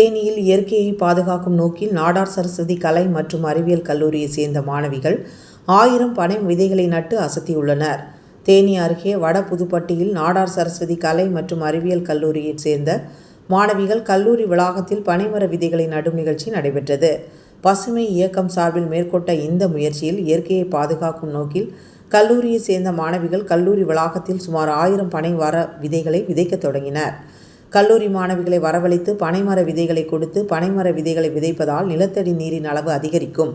தேனியில் இயற்கையை பாதுகாக்கும் நோக்கில் நாடார் சரஸ்வதி கலை மற்றும் அறிவியல் கல்லூரியை சேர்ந்த மாணவிகள் ஆயிரம் பனை விதைகளை நட்டு அசத்தியுள்ளனர். தேனி அருகே வட புதுப்பட்டியில் நாடார் சரஸ்வதி கலை மற்றும் அறிவியல் கல்லூரியைச் சேர்ந்த மாணவிகள் கல்லூரி வளாகத்தில் பனைமர விதைகளை நடும் நிகழ்ச்சி நடைபெற்றது. பசுமை இயக்கம் சார்பில் மேற்கொண்ட இந்த முயற்சியில் இயற்கையை பாதுகாக்கும் நோக்கில் கல்லூரியை சேர்ந்த மாணவிகள் கல்லூரி வளாகத்தில் சுமார் ஆயிரம் பனை வர விதைகளை விதைக்கத் தொடங்கினர். கல்லூரி மாணவிகளை வரவழைத்து பனைமர விதைகளை கொடுத்து பனைமர விதைகளை விதைப்பதால் நிலத்தடி நீரின் அளவு அதிகரிக்கும்.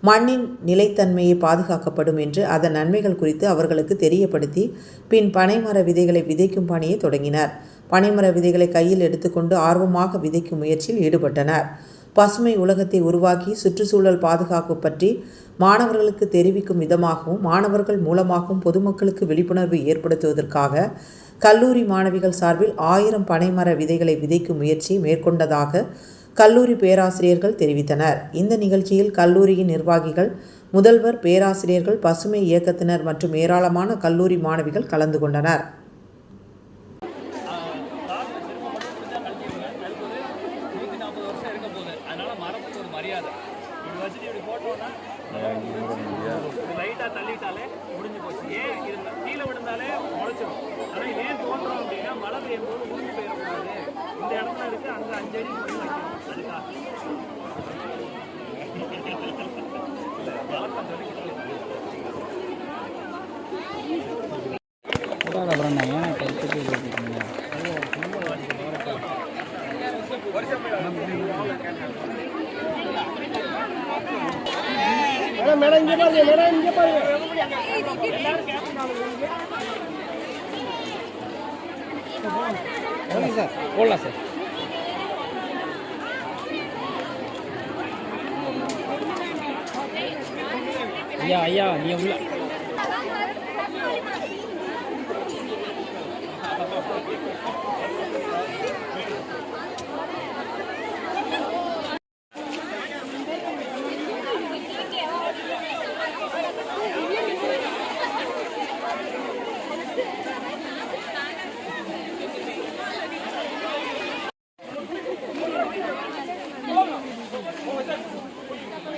மண்ணின் நிலைத்தன்மையை பாதுகாக்கப்படும் என்று அதன் நன்மைகள் குறித்து அவர்களுக்கு தெரியப்படுத்தி பின் பனைமர விதைகளை விதைக்கும் பணியை தொடங்கினர். பனைமர விதைகளை கையில் எடுத்துக்கொண்டு ஆர்வமாக விதைக்கும் முயற்சியில் ஈடுபட்டனர். பசுமை உலகத்தை உருவாக்கி சுற்றுச்சூழல் பாதுகாப்பு பற்றி மாணவர்களுக்கு தெரிவிக்கும் விதமாகவும் மாணவர்கள் மூலமாகவும் பொதுமக்களுக்கு விழிப்புணர்வு ஏற்படுத்துவதற்காக கல்லூரி மாணவிகள் சார்பில் ஆயிரம் பனைமர விதைகளை விதைக்கும் முயற்சி மேற்கொண்டதாக கல்லூரி பேராசிரியர்கள் தெரிவித்தனர். இந்த நிகழ்ச்சியில் கல்லூரியின் நிர்வாகிகள் முதல்வர் பேராசிரியர்கள் பசுமை இயக்கத்தினர் மற்றும் ஏராளமான கல்லூரி மாணவிகள் கலந்து கொண்டனர். லைட்டாக தள்ளிட்டாலே முடிஞ்சு போச்சு ஏன் கீழே விழுந்தாலே முளைச்சிடும் ஆனால் ஏன் தோன்றோம் அப்படின்னா மழை பெய்யும் போது போயிடக்கூடாது. இந்த இடத்துல இருக்கு அங்கே அஞ்சு அடி போய் வைக்கணும் அதுக்காக வழக்கம் சொல்லிக்கிட்டு அப்புறம் நான் ஏன் கருத்துக்கு What is that? Hola, sir. Yeah, yeah,